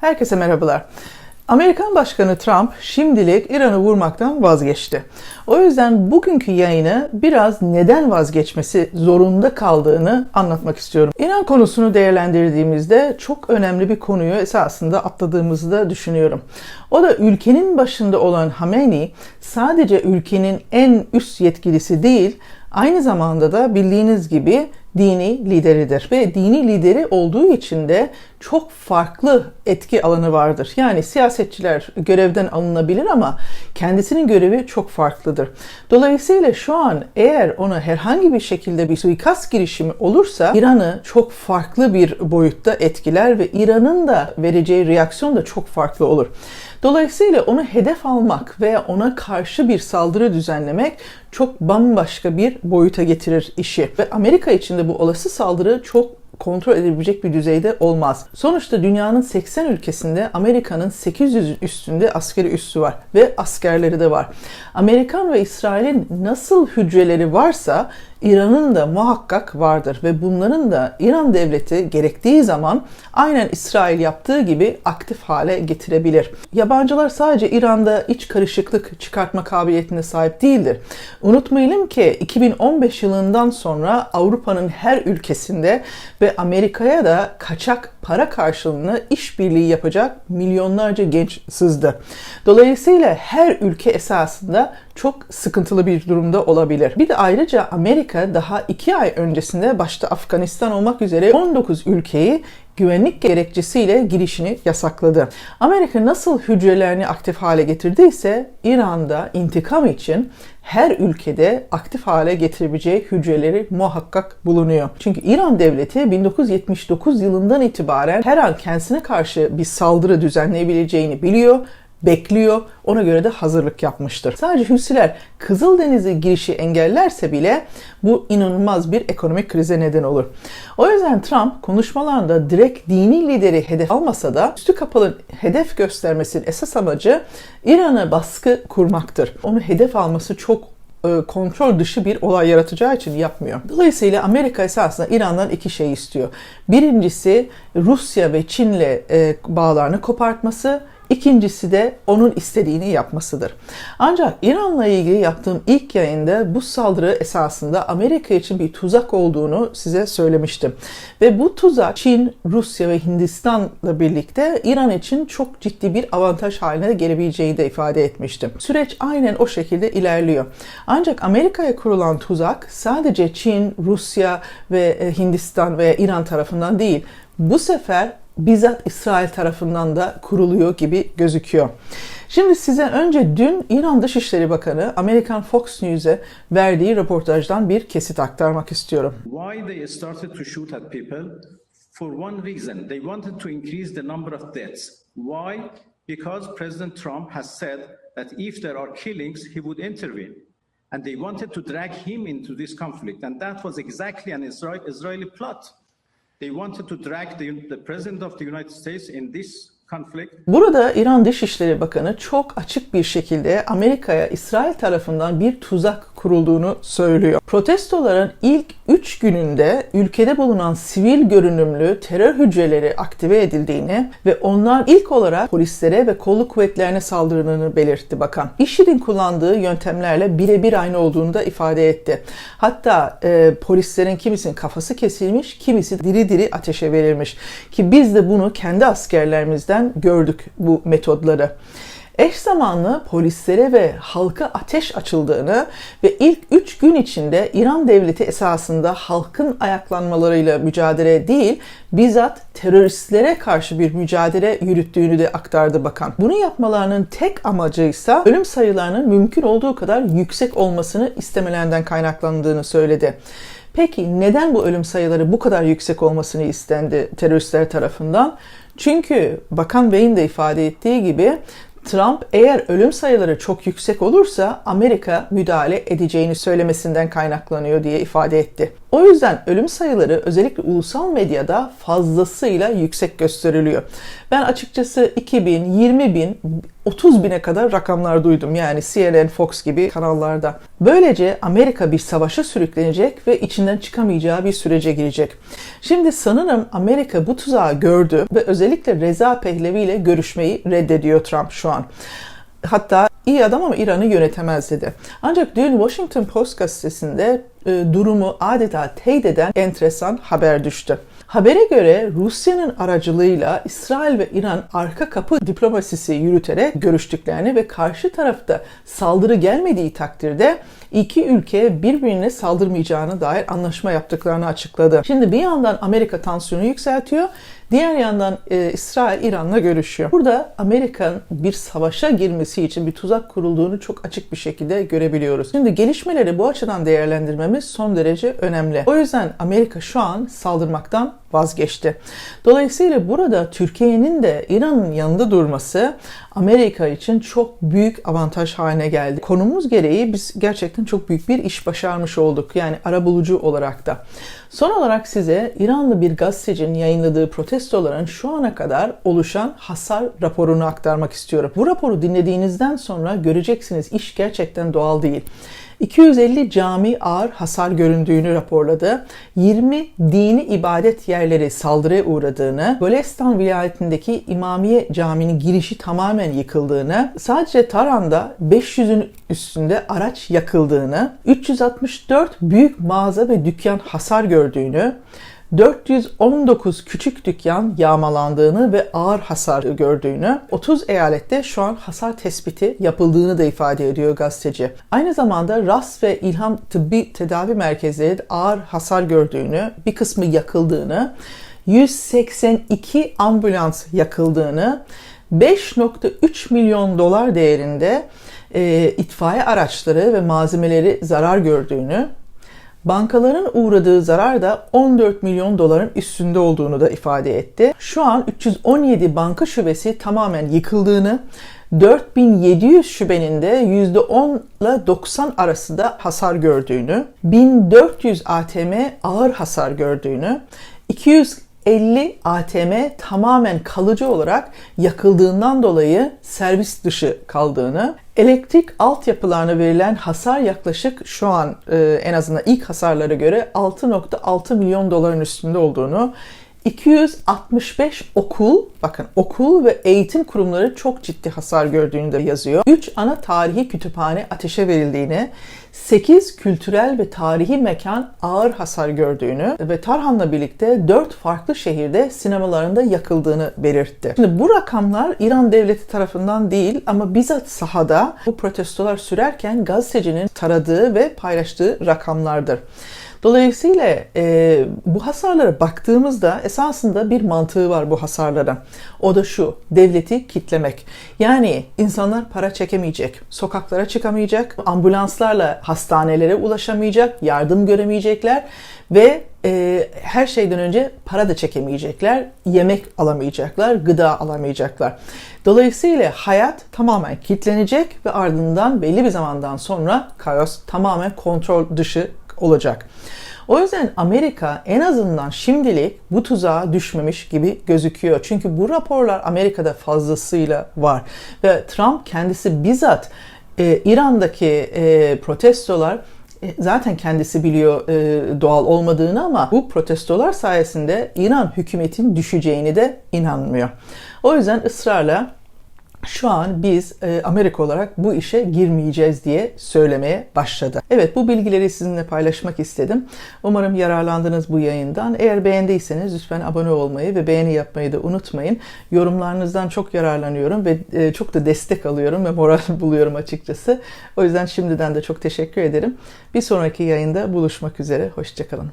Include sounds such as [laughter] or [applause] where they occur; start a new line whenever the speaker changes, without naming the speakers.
Herkese merhabalar. Amerikan Başkanı Trump şimdilik İran'ı vurmaktan vazgeçti. O yüzden bugünkü yayını biraz neden vazgeçmesi zorunda kaldığını anlatmak istiyorum. İran konusunu değerlendirdiğimizde çok önemli bir konuyu esasında atladığımızı da düşünüyorum. O da ülkenin başında olan Hamenei sadece ülkenin en üst yetkilisi değil, aynı zamanda da bildiğiniz gibi dini lideridir ve dini lideri olduğu için de çok farklı etki alanı vardır. Yani siyasetçiler görevden alınabilir ama kendisinin görevi çok farklıdır. Dolayısıyla şu an eğer ona herhangi bir şekilde bir suikast girişimi olursa İran'ı çok farklı bir boyutta etkiler ve İran'ın da vereceği reaksiyon da çok farklı olur. Dolayısıyla onu hedef almak veya ona karşı bir saldırı düzenlemek çok bambaşka bir boyuta getirir işi. Ve Amerika için de bu olası saldırı çok kontrol edebilecek bir düzeyde olmaz. Sonuçta dünyanın 80 ülkesinde Amerika'nın 800 üstünde askeri üssü var ve askerleri de var. Amerikan ve İsrail'in nasıl hücreleri varsa İran'ın da muhakkak vardır ve bunların da İran devleti gerektiği zaman aynen İsrail yaptığı gibi aktif hale getirebilir. Yabancılar sadece İran'da iç karışıklık çıkartma kabiliyetine sahip değildir. Unutmayalım ki 2015 yılından sonra Avrupa'nın her ülkesinde ve Amerika'ya da kaçak para karşılığında işbirliği yapacak milyonlarca genç sızdı. Dolayısıyla her ülke esasında çok sıkıntılı bir durumda olabilir. Bir de ayrıca Amerika daha iki ay öncesinde başta Afganistan olmak üzere 19 ülkeyi güvenlik gerekçesiyle girişini yasakladı. Amerika nasıl hücrelerini aktif hale getirdiyse İran'da intikam için her ülkede aktif hale getirebileceği hücreleri muhakkak bulunuyor. Çünkü İran devleti 1979 yılından itibaren her an kendisine karşı bir saldırı düzenleyebileceğini biliyor bekliyor. Ona göre de hazırlık yapmıştır. Sadece Hüsiler Kızıldeniz'e girişi engellerse bile bu inanılmaz bir ekonomik krize neden olur. O yüzden Trump konuşmalarında direkt dini lideri hedef almasa da üstü kapalı hedef göstermesinin esas amacı İran'a baskı kurmaktır. Onu hedef alması çok e, kontrol dışı bir olay yaratacağı için yapmıyor. Dolayısıyla Amerika esasında İran'dan iki şey istiyor. Birincisi Rusya ve Çin'le e, bağlarını kopartması, İkincisi de onun istediğini yapmasıdır. Ancak İran'la ilgili yaptığım ilk yayında bu saldırı esasında Amerika için bir tuzak olduğunu size söylemiştim. Ve bu tuzak Çin, Rusya ve Hindistan'la birlikte İran için çok ciddi bir avantaj haline gelebileceğini de ifade etmiştim. Süreç aynen o şekilde ilerliyor. Ancak Amerika'ya kurulan tuzak sadece Çin, Rusya ve e, Hindistan veya İran tarafından değil. Bu sefer bizzat İsrail tarafından da kuruluyor gibi gözüküyor. Şimdi size önce dün İran Dışişleri Bakanı Amerikan Fox News'e verdiği röportajdan bir kesit aktarmak istiyorum.
Why they started to shoot at people? For one reason, they wanted to increase the number of deaths. Why? Because President Trump has said that if there are killings, he would intervene. And they wanted to drag him into this conflict. And that was exactly an Israeli plot. They wanted to drag the, the President of the United States in this
Burada İran Dışişleri Bakanı çok açık bir şekilde Amerika'ya İsrail tarafından bir tuzak kurulduğunu söylüyor. Protestoların ilk 3 gününde ülkede bulunan sivil görünümlü terör hücreleri aktive edildiğini ve onlar ilk olarak polislere ve kolluk kuvvetlerine saldırdığını belirtti bakan. IŞİD'in kullandığı yöntemlerle birebir aynı olduğunu da ifade etti. Hatta e, polislerin kimisinin kafası kesilmiş, kimisi diri diri ateşe verilmiş. Ki biz de bunu kendi askerlerimizden gördük bu metodları. Eş zamanlı polislere ve halka ateş açıldığını ve ilk 3 gün içinde İran devleti esasında halkın ayaklanmalarıyla mücadele değil, bizzat teröristlere karşı bir mücadele yürüttüğünü de aktardı bakan. Bunu yapmalarının tek amacı ise ölüm sayılarının mümkün olduğu kadar yüksek olmasını istemelerinden kaynaklandığını söyledi. Peki neden bu ölüm sayıları bu kadar yüksek olmasını istendi teröristler tarafından? Çünkü Bakan Bey'in de ifade ettiği gibi Trump eğer ölüm sayıları çok yüksek olursa Amerika müdahale edeceğini söylemesinden kaynaklanıyor diye ifade etti. O yüzden ölüm sayıları özellikle ulusal medyada fazlasıyla yüksek gösteriliyor. Ben açıkçası 2000, 20 bin, 30 bine kadar rakamlar duydum. Yani CNN, Fox gibi kanallarda. Böylece Amerika bir savaşa sürüklenecek ve içinden çıkamayacağı bir sürece girecek. Şimdi sanırım Amerika bu tuzağı gördü ve özellikle Reza Pehlevi ile görüşmeyi reddediyor Trump şu an. Hatta iyi adam ama İran'ı yönetemez dedi. Ancak dün Washington Post gazetesinde e, durumu adeta teyit eden enteresan haber düştü. Habere göre Rusya'nın aracılığıyla İsrail ve İran arka kapı diplomasisi yürüterek görüştüklerini ve karşı tarafta saldırı gelmediği takdirde iki ülke birbirine saldırmayacağına dair anlaşma yaptıklarını açıkladı. Şimdi bir yandan Amerika tansiyonu yükseltiyor, diğer yandan e, İsrail İran'la görüşüyor. Burada Amerika'nın bir savaşa girmesi için bir tuzak kurulduğunu çok açık bir şekilde görebiliyoruz. Şimdi gelişmeleri bu açıdan değerlendirmemiz son derece önemli. O yüzden Amerika şu an saldırmaktan vazgeçti. Dolayısıyla burada Türkiye'nin de İran'ın yanında durması Amerika için çok büyük avantaj haline geldi. Konumuz gereği biz gerçekten çok büyük bir iş başarmış olduk. Yani arabulucu olarak da. Son olarak size İranlı bir gazetecinin yayınladığı protestoların şu ana kadar oluşan hasar raporunu aktarmak istiyorum. Bu raporu dinlediğinizden sonra göreceksiniz iş gerçekten doğal değil. 250 cami ağır hasar göründüğünü raporladı. 20 dini ibadet yerleri saldırıya uğradığını, Golestan vilayetindeki İmamiye Camii'nin girişi tamamen yıkıldığını, sadece Taran'da 500'ün üstünde araç yakıldığını, 364 büyük mağaza ve dükkan hasar gördüğünü, 419 küçük dükkan yağmalandığını ve ağır hasar gördüğünü, 30 eyalette şu an hasar tespiti yapıldığını da ifade ediyor gazeteci. Aynı zamanda RAS ve İlham Tıbbi Tedavi Merkezleri ağır hasar gördüğünü, bir kısmı yakıldığını, 182 ambulans yakıldığını, 5.3 milyon dolar değerinde e, itfaiye araçları ve malzemeleri zarar gördüğünü, Bankaların uğradığı zarar da 14 milyon doların üstünde olduğunu da ifade etti. Şu an 317 banka şubesi tamamen yıkıldığını, 4700 şubenin de %10 ile 90 arasında hasar gördüğünü, 1400 ATM ağır hasar gördüğünü, 200 50 ATM tamamen kalıcı olarak yakıldığından dolayı servis dışı kaldığını, elektrik altyapılarına verilen hasar yaklaşık şu an e, en azından ilk hasarlara göre 6.6 milyon doların üstünde olduğunu, 265 okul, bakın okul ve eğitim kurumları çok ciddi hasar gördüğünü de yazıyor. 3 ana tarihi kütüphane ateşe verildiğini, 8 kültürel ve tarihi mekan ağır hasar gördüğünü ve Tarhan'la birlikte 4 farklı şehirde sinemalarında yakıldığını belirtti. Şimdi bu rakamlar İran devleti tarafından değil ama bizzat sahada bu protestolar sürerken gazetecinin taradığı ve paylaştığı rakamlardır. Dolayısıyla e, bu hasarlara baktığımızda esasında bir mantığı var bu hasarlara. O da şu, devleti kitlemek. Yani insanlar para çekemeyecek, sokaklara çıkamayacak, ambulanslarla hastanelere ulaşamayacak, yardım göremeyecekler ve e, her şeyden önce para da çekemeyecekler, yemek alamayacaklar, gıda alamayacaklar. Dolayısıyla hayat tamamen kitlenecek ve ardından belli bir zamandan sonra kaos tamamen kontrol dışı olacak. O yüzden Amerika en azından şimdilik bu tuzağa düşmemiş gibi gözüküyor. Çünkü bu raporlar Amerika'da fazlasıyla var. Ve Trump kendisi bizzat e, İran'daki e, protestolar e, zaten kendisi biliyor e, doğal olmadığını ama bu protestolar sayesinde İran hükümetin düşeceğini de inanmıyor. O yüzden ısrarla şu an biz e, Amerika olarak bu işe girmeyeceğiz diye söylemeye başladı. Evet bu bilgileri sizinle paylaşmak istedim. Umarım yararlandınız bu yayından. Eğer beğendiyseniz lütfen abone olmayı ve beğeni yapmayı da unutmayın. Yorumlarınızdan çok yararlanıyorum ve e, çok da destek alıyorum ve moral [laughs] buluyorum açıkçası. O yüzden şimdiden de çok teşekkür ederim. Bir sonraki yayında buluşmak üzere. Hoşçakalın.